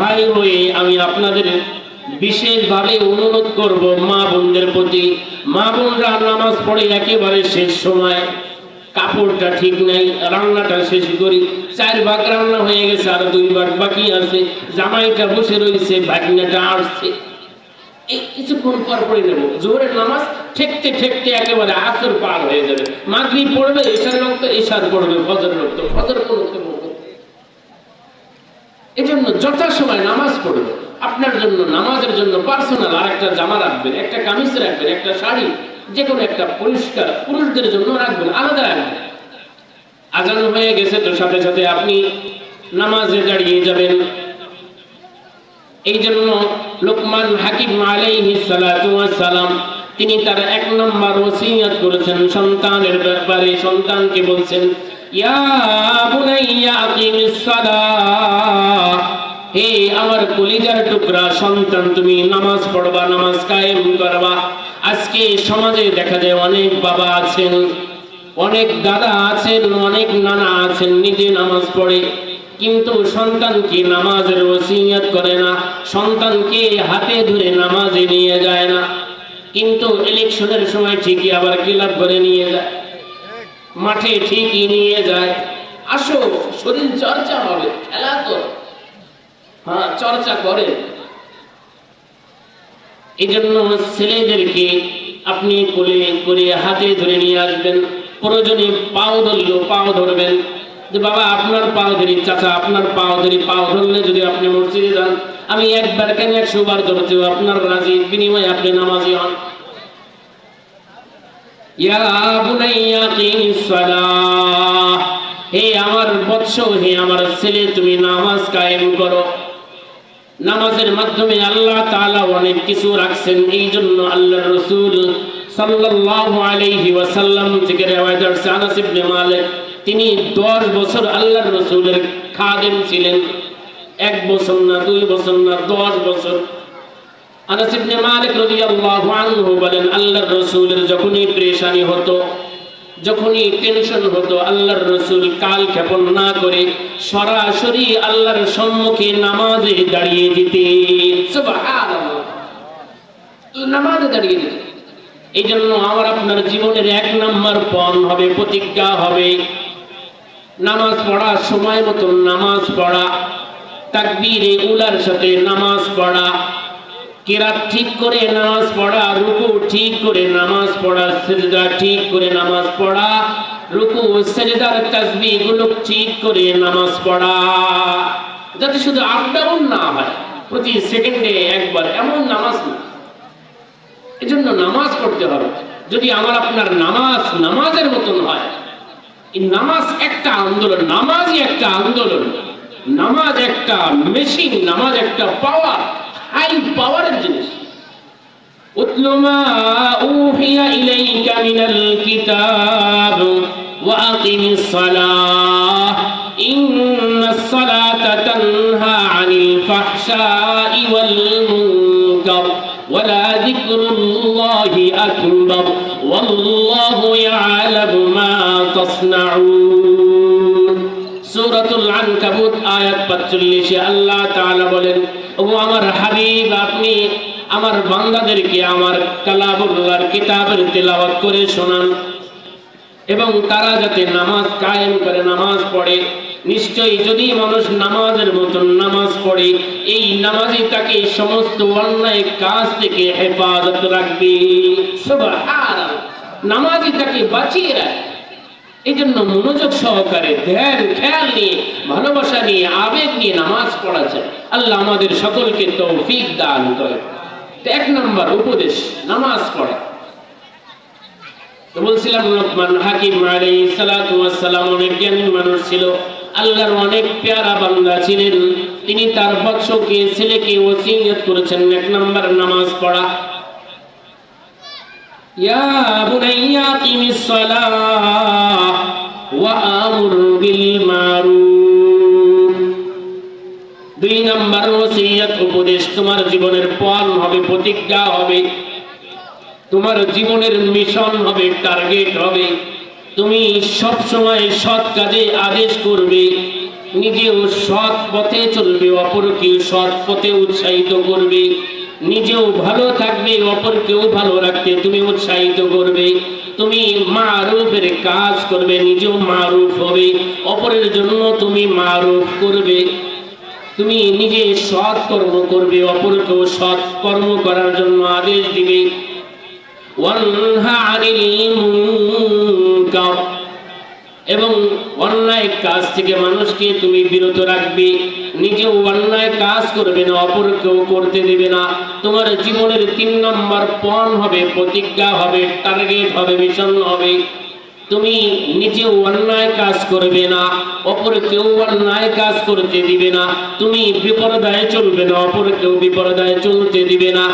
ভাই হয়ে আমি আপনাদের বিশেষভাবে অনুরোধ করব মা বোনদের প্রতি। মা বোনরা নামাজ পড়ে একেবারে শেষ সময়, কাপড়টা ঠিক নাই, রান্নাটা শেষ করি। চার ভাগ রান্না হয়ে গেছে, আর দুই ভাগ বাকি আছে। জামাইটা বসে রয়েছে ভাগনাটা আসছে কিছুক্ষণ পর পড়ে নেব। জোহরের নামাজ ঠেকতে ঠেকতে একেবারে আসর পার হয়ে যাবে। মাগরিব পড়বে এশার রক্ত এশার পড়বে ফজর রক্ত ফজর পড়তে এজন্য যথাসময় নামাজ পড়বে আপনার জন্য নামাজের জন্য পার্সোনাল আর একটা জামা রাখবেন, একটা কামিজ রাখবেন, একটা শাড়ি যে কোনো একটা পরিষ্কার পুরুষদের জন্য রাখবেন, আলাদা রাখবেন। আজান হয়ে গেছে তো সাথে সাথে আপনি নামাজে দাঁড়িয়ে যাবেন। এই জন্য লোকমান হাকিম আলাইহিস সালাতু সালাম তিনি তার এক নম্বর ওসিয়ত করেছেন। সন্তানের ব্যাপারে সন্তানকে বলছেন ইয়া বুনাইয়া হে আমার কলিজার টুকরা সন্তান, তুমি নামাজ পড়বা, নামাজ কায়েম করবা। আজকে সমাজে দেখা যায় অনেক বাবা আছেন, অনেক দাদা আছেন, অনেক নানা আছেন, নিজে নামাজ পড়ে। কিন্তু সন্তানকে নামাজের ওসিয়ত করে না, সন্তানকে হাতে ধরে নামাজে নিয়ে যায় না। কিন্তু ইলেকশনের সময় ঠিকই আবার কিলাপ করে নিয়ে যায়। মাঠে ঠিকই নিয়ে যায়। আসো, শরীর চর্চা হবে, খেলা তো। হ্যাঁ চর্চা করে। এই জন্য ছেলেদেরকে আপনি কোলে করে হাতে ধরে নিয়ে আসবেন। প্রয়োজনে পাও ধরলেও পাও ধরবেন। যে বাবা, আপনার পাও ধরি, চাচা, আপনার পাও ধরি, পাও ধরলে যদি আপনি মসজিদে যান, আমি একবার কেন একশো বার ধরতেও আপনার রাজি, বিনিময়ে আপনি নামাজি হন। হে আমার বৎস, হে আমার ছেলে, তুমি নামাজ কায়েম করো। নামাজের মাধ্যমে আল্লাহ তাআলা অনেক কিছু রাখছেন এই জন্য আল্লাহর রাসূল সাল্লাল্লাহু আলাইহি ওয়াসাল্লাম তিনি 10 বছর আল্লাহর রাসূলের খাদেম ছিলেন। এক বছর না, দুই বছর না 10 বছর। আনাস ইবনে মালিক রাদিয়াল্লাহু আনহু বলেন, আল্লাহর রাসূলের যখনই পেরেশানি হতো, যখনই টেনশন হতো, আল্লাহর রসুল কাল ক্ষেপণ না করে সরাসরি আল্লাহর সম্মুখে নামাজে দাঁড়িয়ে দিতে। নামাজে দাঁড়িয়ে দিতে এই জন্য আমার আপনার জীবনের এক নম্বর পণ হবে, প্রতিজ্ঞা হবে, নামাজ পড়া সময় মতো নামাজ পড়া, তাকবীরে উলার সাথে নামাজ পড়া কেরাত ঠিক করে নামাজ পড়া, রুকু ঠিক করে নামাজ পড়া, সেজদা ঠিক করে নামাজ পড়া, রুকু সেজদার তাসবিহগুলো ঠিক করে নামাজ পড়া। যাতে শুধু আপ না হয়, প্রতি সেকেন্ডে একবার এমন নামাজ না। এজন্য নামাজ পড়তে হবে। যদি আমার আপনার নামাজ নামাজের মতন হয়, এই নামাজ একটা আন্দোলন, নামাজই একটা আন্দোলন, নামাজ একটা মেশিন নামাজ একটা পাওয়ার হাই পাওয়ারের জিনিস উতল মা উহিয়া ইলাইকা মিনাল কিতাব ওয়া আকিমিস সালাহ ইন্নাস সালাতা তানহা আনিল ফাহশাই ওয়াল মুনকার ولذكر الله أكبر والله يعلم ما تصنعون সূরাতুল আনকাবুত আয়াত 45 আল্লাহ তাআলা বলেন, ও আমার বান্দাদেরকে আমার কিতাবের করে শোনান এবং তারা যাতে নামাজ কায়েম করে, নামাজ পড়ে। নিশ্চয়ই যদি মানুষ নামাজের মতন নামাজ পড়ে, এই নামাজই তাকে সমস্ত অন্যায় কাজ থেকে হেফাজত রাখবে। নামাজই তাকে বাঁচিয়ে রাখবে। এই জন্য মনোযোগ সহকারে ধ্যান খেয়াল নিয়ে, ভালোবাসা নিয়ে, আবেগ নিয়ে নামাজ পড়া যায় আল্লাহ আমাদের সকলকে তৌফিক দান করে। এক নম্বর উপদেশ, নামাজ পড়া। বলছিলাম হাকিম সালাম অনেক জ্ঞানী মানুষ ছিল। আল্লাহর অনেক পেয়ারা বান্দা ছিলেন। তিনি তার বৎসকে, ছেলেকে ওসিয়ত করেছেন। এক নম্বর নামাজ পড়া। ইয়া বুনাইয়া দুই নম্বর ওসিয়ত উপদেশ, তোমার জীবনের পণ হবে, প্রতিজ্ঞা হবে। তোমার জীবনের মিশন হবে, টার্গেট হবে। তুমি সব সময় সৎ কাজে আদেশ করবে, নিজেও সৎ পথে চলবে অপরকে সৎ পথে উৎসাহিত করবে। নিজেও ভালো থাকবে, অপরকেও ভালো রাখতে তুমি উৎসাহিত করবে। তুমি মারুফের কাজ করবে, নিজেও মারুফ হবে। অপরের জন্য তুমি মারুফ করবে। তুমি নিজে সৎ কর্ম করবে, অপরকেও সৎ কর্ম করার জন্য আদেশ দিবে। এবং অন্যায় কাজ থেকে মানুষকে তুমি বিরত রাখবে। নিজেও অন্যায় কাজ করবে না, অপরকেও করতে দেবে না। তোমার জীবনের তিন নম্বর পণ হবে, প্রতিজ্ঞা হবে টার্গেট হবে মিশন হবে। তুমি নিজেও অন্যায় কাজ করবে না অপর কেউ অন্যায় কাজ করতে দিবে না। তুমি বিপরদায় চলবে না অপর কেউ বিপরদায় চলতে দিবে না।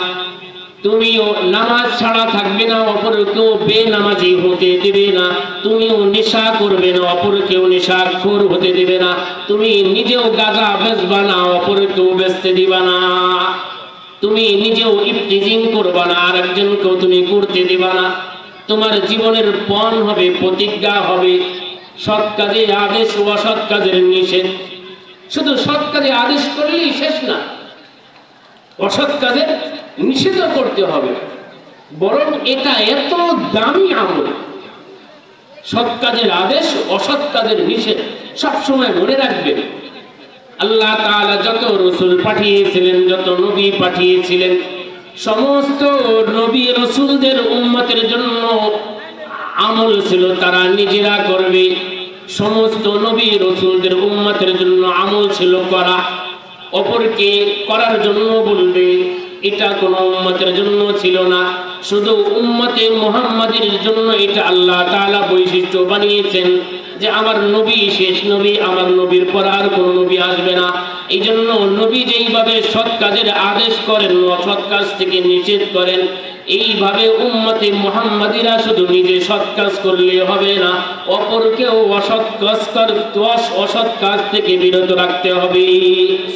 তুমিও নামাজ ছাড়া থাকবে না অপর কেউ বেনামাজি হতে দেবে না। তুমিও নেশা করবে না অপর কেউ নেশাখোর হতে দেবে না। তুমি নিজেও গাঁজা বেচবা না অপর কেউ বেচতে দিবা না। তুমি নিজেও ইফতিজিং করবা না আর একজনকেও তুমি করতে দিবা না। তোমার জীবনের পণ হবে, প্রতিজ্ঞা হবে। সৎ কাজে আদেশ ও অসৎ কাজের নিষেধ। শুধু সৎ কাজে আদেশ করলেই শেষ না। অসৎ কাজের নিষেধ করতে হবে। বরং এটা এত দামি আমল। সৎ কাজের আদেশ, অসৎ কাজের নিষেধ সবসময় মনে রাখবেন আল্লাহ তাআলা যত রসুল পাঠিয়েছিলেন, যত নবী পাঠিয়েছিলেন, সমস্ত নবী রসুলদের উম্মতের জন্য আমল ছিল, তারা নিজেরা করবে। সমস্ত নবী রসুলদের উম্মতের জন্য আমল ছিল করা। অপরকে করার জন্য বলবে এটা কোনো উম্মতের জন্য ছিল না। শুধু উম্মতে মুহাম্মাদের জন্য এটা আল্লাহ তাআলা বৈশিষ্ট্য বানিয়েছেন যে আমার নবী শেষ নবী, আমার নবীর পর আর কোনো নবী আসবে না। এই জন্য নবী যেইভাবে সৎ কাজের আদেশ করেন, অসৎ কাজ থেকে নিষেধ করেন, এইভাবে উম্মতে মুহাম্মাদিরা শুধু নিজে সৎ কাজ করলে হবে না, অপরকেও অসৎ কাজ অসৎ কাজ থেকে বিরত রাখতে হবে।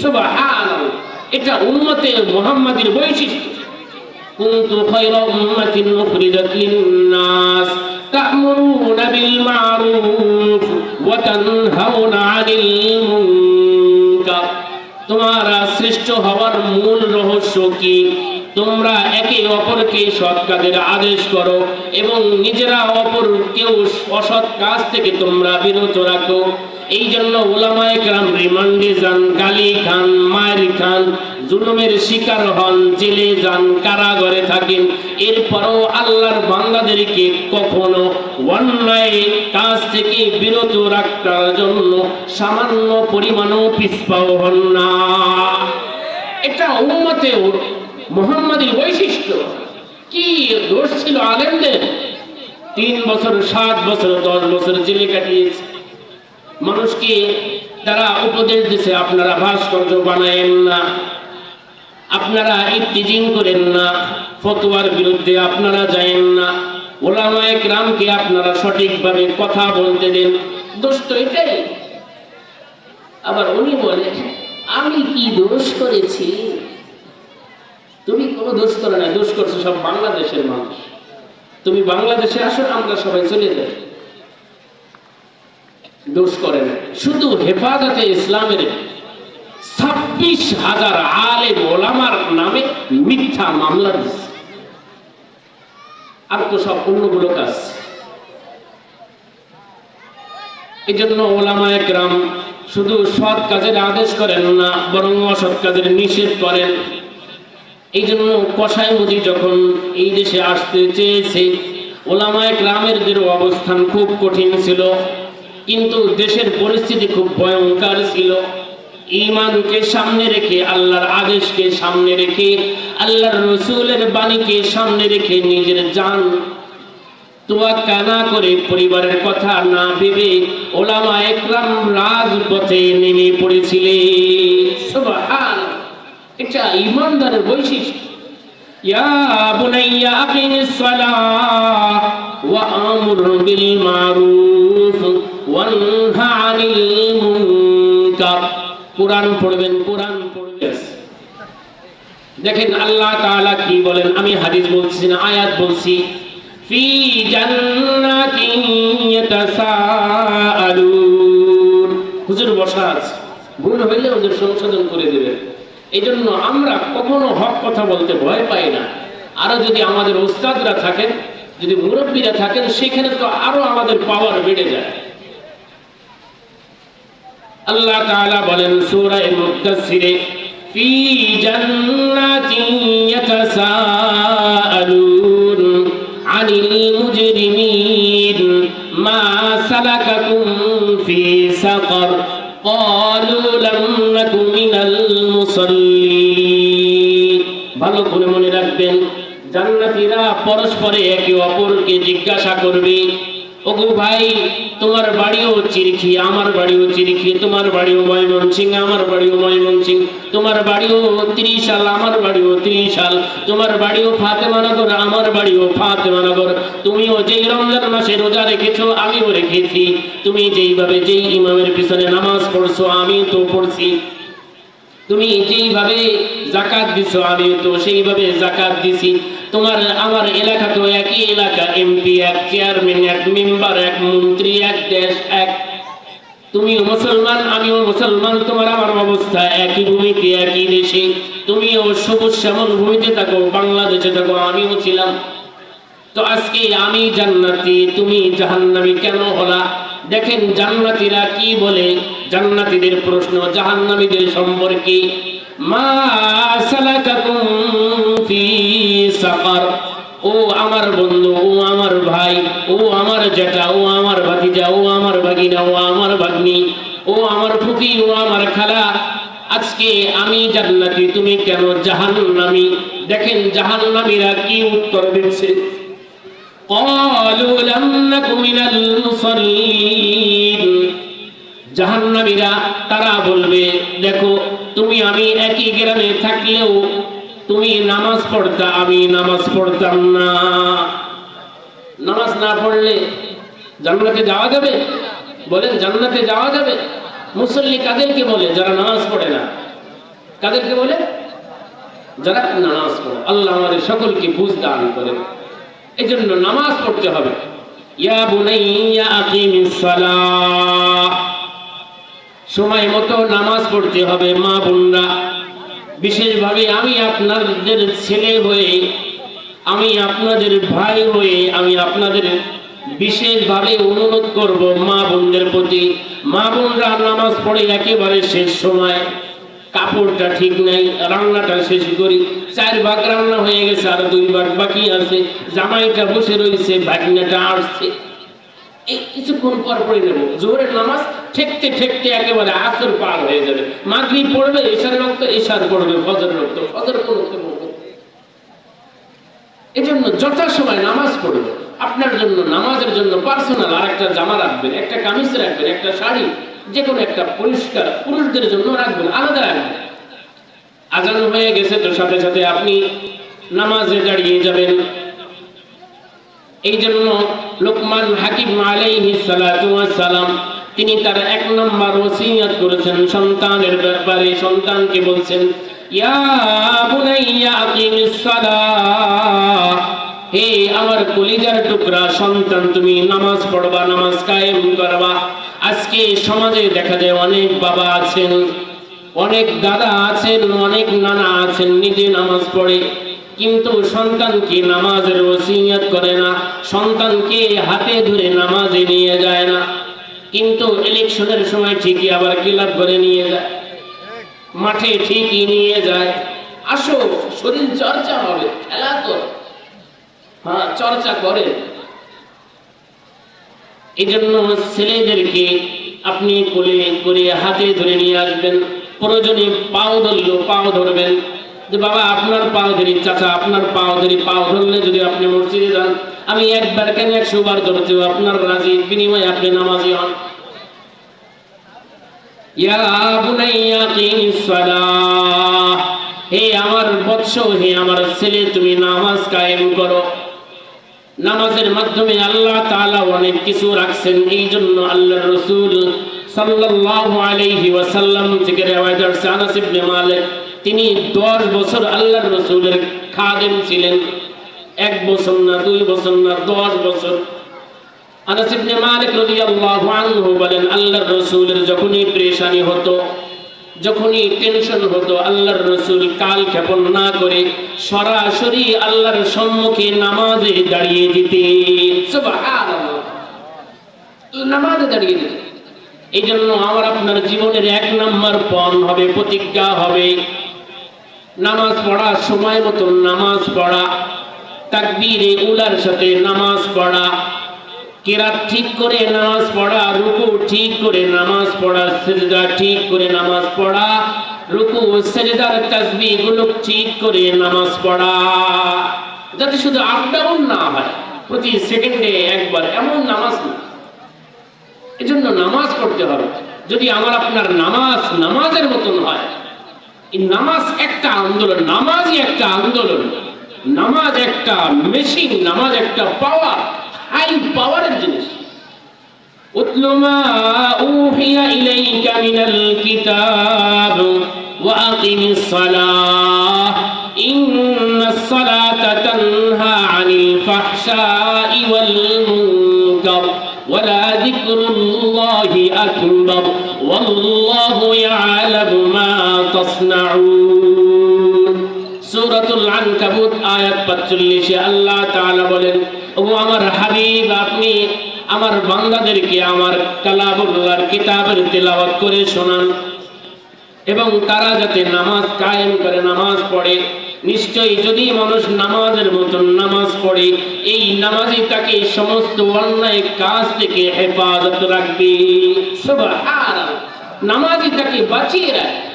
সুবহানাল্লাহ। এটা উম্মতে মোহাম্মদের বৈশিষ্ট্য। নাস বিল মা'রুফ ওয়া 'আনিল মুনকার। তোমরা শ্রেষ্ঠ হওয়ার মূল রহস্য কি? তোমরা একে অপরকে সৎ কাজের আদেশ করো এবং নিজেরা অপরকেও অসৎ কাজ থেকে তোমরা বিরত রাখো। এই জন্য ওলামায়ে রিমান্ডে যান, গালি খান মায়ের খান, জুলুমের শিকার হন, জেলে যান, কারাগারে থাকেন। এরপরও আল্লাহর বান্দাদেরকে কখনো অন্যায় কাজ থেকে বিরত রাখার জন্য সামান্য পরিমাণও পিছপাও হন না। এটা উম্মতে মোহাম্মদের বৈশিষ্ট্য। কি দোষ ছিল আলেমদের? তিন বছর, সাত বছর, দশ বছর জেলে কাটিয়েছে। মানুষকে তারা উপদেশ দিছে, আপনারা ভাস্কর্য বানায়েন না। আপনারা ইফতিজিং করেন না। ফতোয়ার বিরুদ্ধে আপনারা যায়েন না। ওলামায়ে গ্রামকে আপনারা সঠিকভাবে কথা বলতে দেন। দোষ এটাই। আবার উনি বলে, আমি কি দোষ করেছি? তুমি কোনো দোষ করে না, দোষ করছ সব বাংলাদেশের মানুষ। তুমি বাংলাদেশে আসো, আমরা সবাই চলে যাই। দোষ করে না। শুধু হেফাজতে ইসলামের ছাব্বিশ হাজার আলে ওলামার নামে মিথ্যা মামলা দিচ্ছে আর তো সব অন্যগুলো কাজ এই জন্য ওলামা একরাম শুধু সৎ কাজের আদেশ করেন না, বরং অসৎ কাজের নিষেধ করেন। এই জন্য কসাই মুদি যখন এই দেশে আসতে চেয়েছে ওলামায় গ্রামের যে অবস্থান খুব কঠিন ছিল। কিন্তু দেশের পরিস্থিতি খুব ভয়ঙ্কর ছিল। ইমানকে সামনে রেখে, আল্লাহর আদেশকে সামনে রেখে, আল্লাহর রসুলের বাণীকে সামনে রেখে নিজের জান তোয়াক্কা না করে পরিবারের কথা না ভেবে রাজপথে নেমে ইমানদারের বৈশিষ্ট্য। ইয়া ওয়া বিল ওয়ানহা আনিল মুনকার। কোরআন পড়বেন কোরআন পড়বেন। দেখেন আল্লাহ তাআলা কি বলেন? আমি হাদিস বলছি না আয়াত বলছি। ফি জান্নাতিন ইয়াতাসাআলুন। হুজুর বসা আছে। ভুল হইলে ওদের সংশোধন করে দেবেন। এই জন্য আমরা কখনো হক কথা বলতে ভয় পাই না। আরও যদি আমাদের ওস্তাদরা থাকেন যদি মুরব্বীরা থাকেন সেখানে তো আরও আমাদের পাওয়ার বেড়ে যায়। আল্লাহ তাআলা বলেন সূরা মুদ্দাসসিরে ফি জান্নাতিন ইয়াতাসাআলুন আনিল মুজরিমিন মা সালাকাকুম ফি সাকার قالوا لم نك من المصلين ভালো করে মনে রাখবেন জান্নাতীরা পরস্পরে একে অপরকে জিজ্ঞাসা করবে ওগো ভাই, তোমার বাড়িও চিরখি, আমার বাড়িও চিরখি, তোমার বাড়িও ময়মনসিং আমার বাড়িও ময়মনসিং তোমার বাড়িও ত্রিশাল আমার বাড়িও ত্রিশাল তোমার বাড়িও ফাতেমানগর আমার বাড়িও ফাতেমানগর তুমিও যেই রমজান মাসে রোজা রেখেছো, আমিও রেখেছি। তুমি যেইভাবে যেই ইমামের পিছনে নামাজ পড়ছো আমি তো পড়ছি। তুমি যেইভাবে জাকাত দিছো আমি তো সেইভাবে জাকাত দিছি। তোমার আমার এলাকা তো একই এলাকা এমপি এক চেয়ারম্যান এক মেম্বার এক মন্ত্রী, এক দেশ, এক। তুমিও মুসলমান, আমিও মুসলমান, তোমার আমার অবস্থা একই ভূমিতে, একই দেশে। তুমিও সবুজ শ্যামল ভূমিতে থাকো, বাংলাদেশে থাকো, আমিও ছিলাম। তো আজকে আমি জান্নাতি, তুমি জাহান্নামী কেন হলা? দেখেন জান্নাতীরা কি বলে? জান্নাতীদের প্রশ্ন জাহান্নামীদের সম্পর্কে মা সালাকাকুম ফি সাকার ও আমার বন্ধু ও আমার ভাই ও আমার জেঠা ও আমার ভাতিজা ও আমার ভাগিনা ও আমার ভাগ্নি ও আমার ফুফি ও আমার খালা আজকে আমি জান্নাতি তুমি কেন জাহান্নামী দেখেন জাহান্নামীরা কি উত্তর দিচ্ছে قالوا لم نك من المصلين জাহান্নামীরা তারা বলবে, দেখো, তুমি আমি একই গ্রামে থাকলেও তুমি নামাজ পড়তা, আমি নামাজ পড়তাম না। নামাজ না পড়লে জান্নাতে যাওয়া যাবে? বলেন, জান্নাতে যাওয়া যাবে? মুসল্লি কাদেরকে বলে, যারা নামাজ পড়ে না। কাদেরকে বলে, যারা নামাজ পড়ে, আল্লাহ আমাদের সকলকে বুঝ দান করেন। এই জন্য নামাজ পড়তে হবে। ইয়া বুনাইয়া আকিমিস সালাহ সময় মতো নামাজ পড়তে হবে, মা বোনরা। বিশেষভাবে আমি আপনাদের ছেলে হয়ে, আমি আপনাদের ভাই হয়ে, আমি আপনাদের বিশেষভাবে অনুরোধ করব মা বোনদের প্রতি। মা বোনরা নামাজ পড়ে একেবারে শেষ সময়, কাপড়টা ঠিক নাই, রান্নাটা শেষ করি। চার ভাগ রান্না হয়ে গেছে, আর দুই ভাগ বাকি আছে। জামাইটা বসে রয়েছে, ভাগনাটা আসছে কিছুক্ষণ পর পড়ে নেব জোরের নামাজ ঠেকতে ঠেকতে একেবারে আসর পার হয়ে যাবে। মাগরিব পড়বে, এশার রক্ত, এশার পড়বে ফজর রক্ত, ফজর পড়তে পড়বে। এই জন্য যথাসময় নামাজ পড়বে আপনার জন্য নামাজের জন্য পার্সোনাল আর একটা জামা রাখবেন, একটা কামিজ রাখবেন, একটা শাড়ি যে কোনো একটা পরিষ্কার পুরুষদের জন্য রাখবেন, আলাদা রাখবেন। আজান হয়ে গেছে তো সাথে সাথে আপনি নামাজে দাঁড়িয়ে যাবেন। এই জন্য লোকমান হাকিম আলাইহিস সালাতু সালাম তিনি তার এক নম্বর ওসিয়ত করেছেন সন্তানের ব্যাপারে। সন্তানকে বলছেন, ইয়া বুনাইয়া আকিমিস সালাহ, হে আমার কলিজার টুকরা, সন্তান তুমি নামাজ পড়বা, নামাজ কায়েম করবা। আজকে সমাজে দেখা যায় অনেক বাবা আছেন, অনেক দাদা আছেন, অনেক নানা আছেন, নিজে নামাজ পড়ে। কিন্তু সন্তানকে নামাজের ওসিয়ত করে না, সন্তানকে হাতে ধরে নামাজে নিয়ে যায় না। কিন্তু ইলেকশনের সময় ঠিকই আবার কিলাপ করে নিয়ে যায়। মাঠে ঠিকই নিয়ে যায়। আসো, শরীর চর্চা হবে, খেলা তো। হ্যাঁ চর্চা করে। এই জন্য ছেলেদেরকে আপনি কোলে করে হাতে ধরে নিয়ে আসবেন, প্রয়োজনে পাও ধরলেও পাও ধরবেন। যে বাবা, আপনার পাও ধরি, চাচা, আপনার পাও ধরি, পাও ধরলে যদি আপনি মসজিদে যান, আমি একবার কেন একশো বার ধরতে আপনার রাজি, বিনিময়ে আপনি নামাজি হন। হে আমার বৎস, হে আমার ছেলে, তুমি নামাজ কায়েম করো। নামাজের মাধ্যমে আল্লাহ তাআলা অনেক কিছু রাখছেন, এই জন্য আল্লাহর রাসূল সাল্লাল্লাহু আলাইহি ওয়াসাল্লাম থেকে মালিক। তিনি 10 বছর আল্লাহর রসুলের খাদেম ছিলেন। এক বছর না, দুই বছর না 10 বছর। বলেন, আল্লাহর যখনই হতো, যখনই টেনশন হতো, আল্লাহর কাল না করে সরাসরি আল্লাহর সম্মুখে নামাজে দাঁড়িয়ে দিতে নামাজে দাঁড়িয়ে দিতে এই জন্য আমার আপনার জীবনের এক নম্বর পণ হবে, প্রতিজ্ঞা হবে। নামাজ পড়া, সময় মতো নামাজ পড়া, তাকবীরে উলার সাথে নামাজ পড়া। কেরাত ঠিক করে নামাজ পড়া, রুকু ঠিক করে নামাজ পড়া সেজদা ঠিক করে নামাজ পড়া, রুকু সেজদার তাসবিহগুলো ঠিক করে নামাজ পড়া। যাতে শুধু আপ ডাউন না হয়, প্রতি সেকেন্ডে একবার এমন নামাজ না এজন্য নামাজ পড়তে হবে। যদি আমার আপনার নামাজ নামাজের মতন হয় নামাজ একটা আন্দোলন নামাজই একটা আন্দোলন নামাজ একটা মেশিন নামাজ একটা পাওয়ার হাই পাওয়ারের জিনিস উতল মা উহিয়া ইলাইকা মিনাল কিতাব ওয়া আকিমিস সালাহ ইন্নাস সালাতা তানহা আনিল ফাহশাই ওয়াল মুনকার ولذكر الله أكبر والله يعلم ما নিশ্চয় সূরাতুল আনকাবুত, আয়াত 45 আল্লাহ তাআলা বলেন, ও আমার হাবিব, আপনি আমার বান্দাদেরকে আমার কালামুল্লাহর কিতাবের তেলাওয়াত করে শোনান। এবং তারা যাতে নামাজ কায়েম করে, নামাজ পড়ে। নিশ্চয়ই যদি মানুষ নামাজের মতন নামাজ পড়ে, এই নামাজই তাকে সমস্ত অন্যায় কাজ থেকে হেফাজত রাখবে। নামাজই তাকে বাঁচিয়ে রাখবে।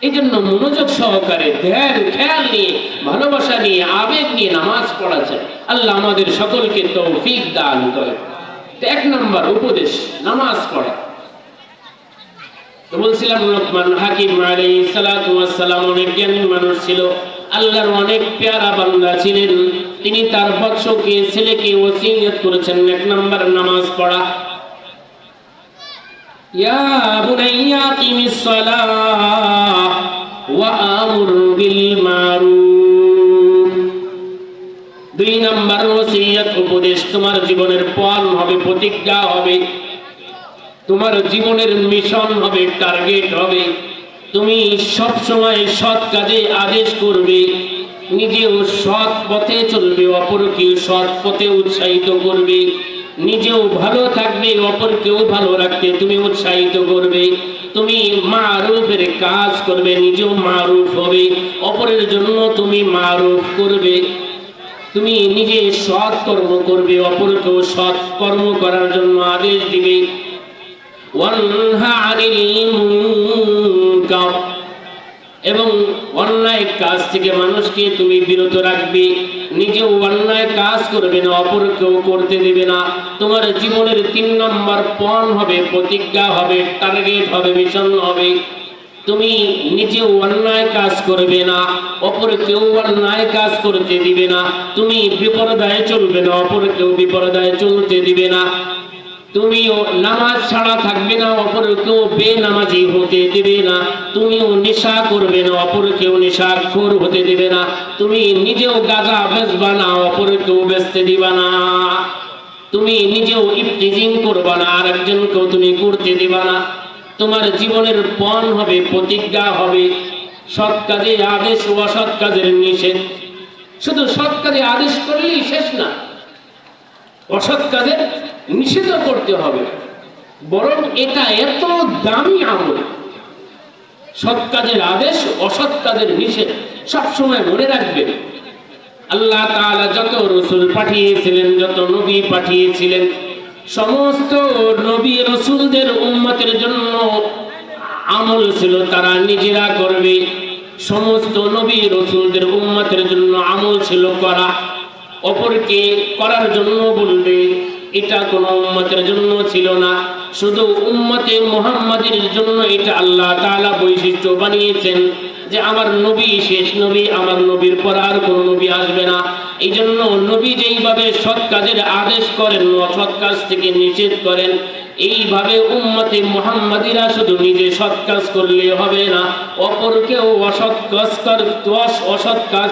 এই জন্য মনোযোগ সহকারে ধ্যান, খেয়াল নিয়ে, ভালোবাসা নিয়ে, আবেগ নিয়ে নামাজ পড়া যায় আল্লাহ আমাদের সকলকে তৌফিক দান করে। এক নম্বর উপদেশ, নামাজ পড়া। বলছিলাম, লোকমান হাকিম সালাতু সালাম অনেক জ্ঞানী মানুষ ছিল। আল্লাহর অনেক পেয়ারা বান্দা ছিলেন। তিনি তার বৎসকে, ছেলেকে ওসিয়ত করেছেন। এক নম্বর নামাজ পড়া। ইয়া বুনাইয়া বিল মারুফ। দুই নম্বর ওসিয়ত উপদেশ, তোমার জীবনের হবে, প্রতিজ্ঞা হবে। তোমার জীবনের মিশন হবে, টার্গেট হবে। তুমি সব সময় সৎ কাজে আদেশ করবে। নিজেও সৎ পথে চলবে, অপরকেও সৎ পথে উৎসাহিত করবে। নিজেও ভালো থাকবে, অপরকেও ভালো রাখতে তুমি উৎসাহিত করবে। তুমি মারুফের কাজ করবে, নিজেও মারুফ হবে, অপরের জন্য তুমি মারুফ করবে। তুমি নিজে সৎ কর্ম করবে, অপরকেও সৎ কর্ম করার জন্য আদেশ দিবে। এবং অন্যায় কাজ থেকে মানুষকে তুমি বিরত রাখবে। নিজেও অন্যায় কাজ করবে না অপরকেও করতে দেবে না। তোমার জীবনের তিন নম্বর পণ হবে, প্রতিজ্ঞা হবে টার্গেট হবে মিশন হবে। তুমি নিজে অন্যায় কাজ করবে না, অপর কেউ অন্যায় কাজ করতে দিবে না। তুমি বিপরদায় চলবে না, অপর কেউ বিপরদায় চলতে দিবে না। তুমিও নামাজ ছাড়া থাকবে না অপর কেউ বেনামাজি হতে দেবে না। তুমিও নেশা করবে না অপর কেউ নেশাখোর হতে দেবে না। তুমি নিজেও গাঁজা বেচবা না অপর কেউ বেচতে দিবা না। তুমি নিজেও ইফতিজিং করবা না আর একজনকেও তুমি করতে দিবা না। তোমার জীবনের পণ হবে, প্রতিজ্ঞা হবে। সৎ কাজে আদেশ ও অসৎ কাজের নিষেধ। শুধু সৎ কাজে আদেশ করলেই শেষ না। অসৎ কাজের নিষেধ করতে হবে। বরং এটা এত দামি আমল। সৎ কাজের আদেশ, অসৎ কাজের নিষেধ সবসময় মনে রাখবেন আল্লাহ তাআলা যত রসুল পাঠিয়েছিলেন, যত নবী পাঠিয়েছিলেন, সমস্ত নবী রসুলদের উম্মতের জন্য আমল ছিল, তারা নিজেরা করবে। সমস্ত নবী রসুলদের উম্মতের জন্য আমল ছিল করা। অপরকে করার জন্য বলবে, এটা কোনো উম্মতের জন্য ছিল না। শুধু উম্মতে মুহাম্মাদের জন্য এটা আল্লাহ তাআলা বৈশিষ্ট্য বানিয়েছেন যে আমার নবী শেষ নবী, আমার নবীর পর আর কোনো নবী আসবে না। এই জন্য নবী যেইভাবে সৎ কাজের আদেশ করেন, অসৎ কাজ থেকে নিষেধ করেন, এইভাবে উম্মতে মুহাম্মাদিরা শুধু নিজে সৎ কাজ করলে হবে না, অপরকেও অসৎ কাজ কর অসৎ কাজ